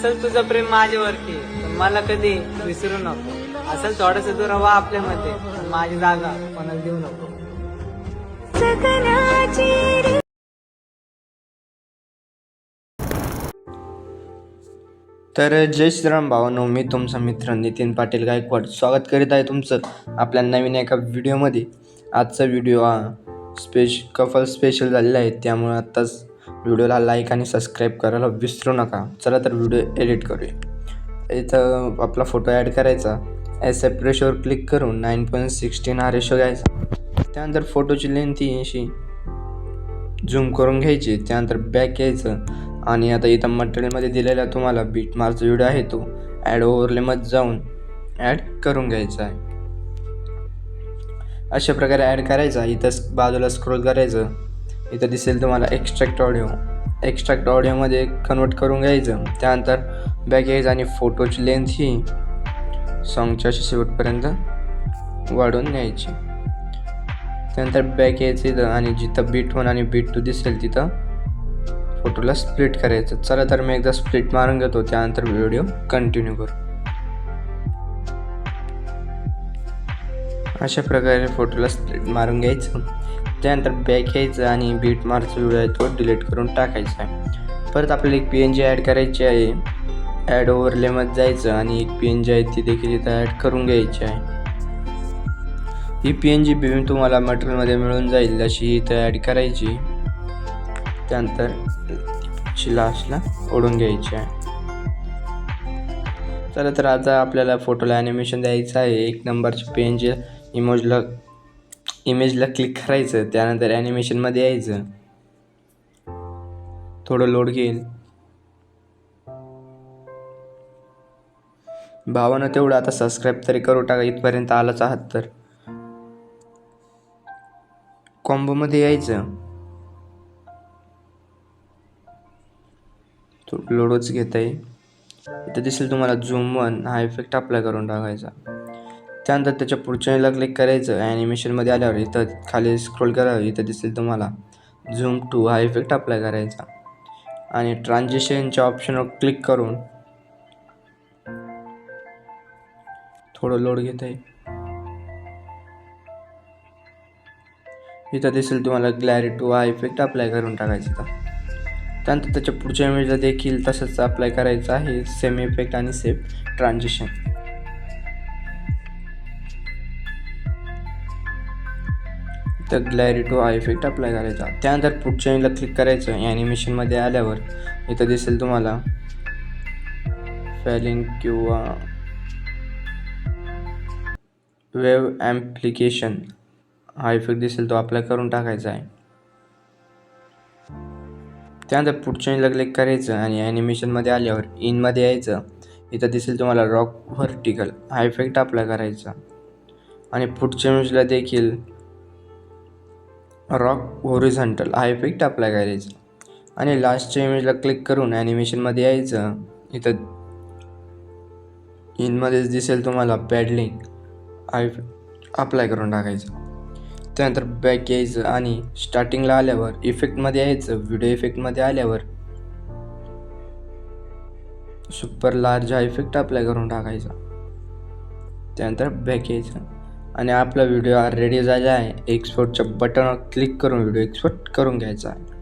असेल तुझं प्रेम माझ्यावरती तर मला कधी विसरू नको. असेल थोडस दूर हवा आपल्यामध्ये पण माझी जागा कोणाला देऊ नको. तर जय श्रीराम भावानो मी तुमचा मित्र नितीन पाटील गायकवाड स्वागत करीत आहे तुमचं आपल्या नवीन एका व्हिडिओमध्ये. आजचा व्हिडिओ हा स्पेश कफल स्पेशल झालेला आहे त्यामुळे आत्ताच व्हिडिओला लाईक आणि सबस्क्राईब करायला विसरू नका. चला तर व्हिडिओ एडिट करूया. इथं आपला फोटो ॲड करायचा. एस एफ रेशोवर क्लिक करून नाईन पॉईंट सिक्स्टीन हा रेशो घ्यायचा. त्यानंतर फोटोची लेंथ ही अशी झूम करून घ्यायची. त्यानंतर बॅक यायचं. आणि आता इथं मटेरियलमध्ये दिलेला तुम्हाला बीट मार्च व्हिडिओ आहे तो ॲड ओव्हरलेमध्ये जाऊन ॲड करून घ्यायचा आहे. अशा प्रकारे ॲड करायचा. इथं बाजूला स्क्रोल करायचं. इथं दिसेल तुम्हाला एक्स्ट्रॅक्ट ऑडिओ एक्स्ट्रॅक्ट ऑडिओमध्ये कन्वर्ट करून घ्यायचं. त्यानंतर बॅक यायचं आणि फोटोची लेंथ ही सॉंगच्या अशी शेवटपर्यंत वाढवून न्यायची. त्यानंतर बॅक यायचं इथं आणि जिथं बीट वन आणि बीट टू दिसेल तिथं फोटोला स्प्लिट करायचं. चला तर मी एकदा स्प्लिट मारून घेतो. त्यानंतर व्हिडिओ कंटिन्यू करू. अशा प्रकारे फोटोला स्प्लिट मारून घ्यायचं. त्यानंतर बॅक घ्यायचं आणि बीट मार्कचा व्हिडिओ आहे तो डिलीट करून टाकायचा. आहे परत आपल्याला एक पी एन जी ॲड करायची आहे. ॲड ओव्हरलेमध्ये जायचं आणि एक पी एन जी आहे ती देखील इथं ॲड करून घ्यायची आहे. ही पी एन जी बिम तुम्हाला मटेरियलमध्ये मिळून जाईल अशी इथं ॲड करायची. त्यानंतर लास्टला ओढून घ्यायची आहे. चला तर आता आपल्याला फोटोला ॲनिमेशन द्यायचं आहे. एक नंबरची पी एन जी इमोजला इमेजला क्लिक करायचं त्यानंतर ॲनिमेशनमध्ये यायचं. थोडं लोड घेईल. भावानं तेवढं आता सबस्क्राईब तरी करू टाका इथपर्यंत आलाच आहात तर. कॉम्बोमध्ये यायचं. लोडच घेत आहे इथं दिसेल तुम्हाला झूम वन हा इफेक्ट अप्लाय करून टाकायचा. त्यानंतर त्याच्या पुढच्या वेळेला क्लिक करायचं. ॲनिमेशनमध्ये आल्यावर इथं खाली स्क्रोल करावं इथं दिसेल तुम्हाला. झूम टू हा इफेक्ट अप्लाय करायचा. आणि ट्रान्झिशनच्या ऑप्शनवर क्लिक करून थोडं लोड घेत आहे इथं दिसेल तुम्हाला ग्लॅरिटी हा इफेक्ट अप्लाय करून टाकायचा त्यानंतर त्याच्या पुढच्या इमेजला देखील तसंच अप्लाय करायचं आहे. सेम इफेक्ट आणि सेम ट्रान्झिशन तर ग्लॅरिटो हा इफेक्ट अप्लाय करायचा. त्यानंतर पुढच्या इनला क्लिक करायचं. ॲनिमेशनमध्ये आल्यावर इथं दिसेल तुम्हाला. फॅलिंग किंवा वेव ॲम्प्लिकेशन हा इफेक्ट दिसेल तो अप्लाय करून टाकायचा आहे. त्यानंतर पुढच्या इनला क्लिक करायचं आणि ॲनिमेशनमध्ये आल्यावर इनमध्ये यायचं. इथं दिसेल तुम्हाला रॉक व्हर्टिकल हा इफेक्ट अप्लाय करायचा. आणि पुढच्या इमेजला देखील रॉक होरिझॉन्टल हा इफेक्ट अप्लाय करायचा आणि लास्टच्या इमेजला क्लिक करून ॲनिमेशनमध्ये यायचं. इथं इनमध्येच दिसेल तुम्हाला पॅडलिंग आय अप्लाय करून टाकायचं. त्यानंतर बॅक यायचं आणि स्टार्टिंगला आल्यावर इफेक्टमध्ये यायचं. व्हिडिओ इफेक्टमध्ये आल्यावर सुपर लार्ज हा इफेक्ट अप्लाय करून टाकायचा. त्यानंतर बॅक यायचं. आणि आपला व्हिडिओ रेडी झाला आहे. एक्सपोर्टच्या बटनवर क्लिक करून व्हिडिओ एक्सपोर्ट करून घ्यायचा. आहे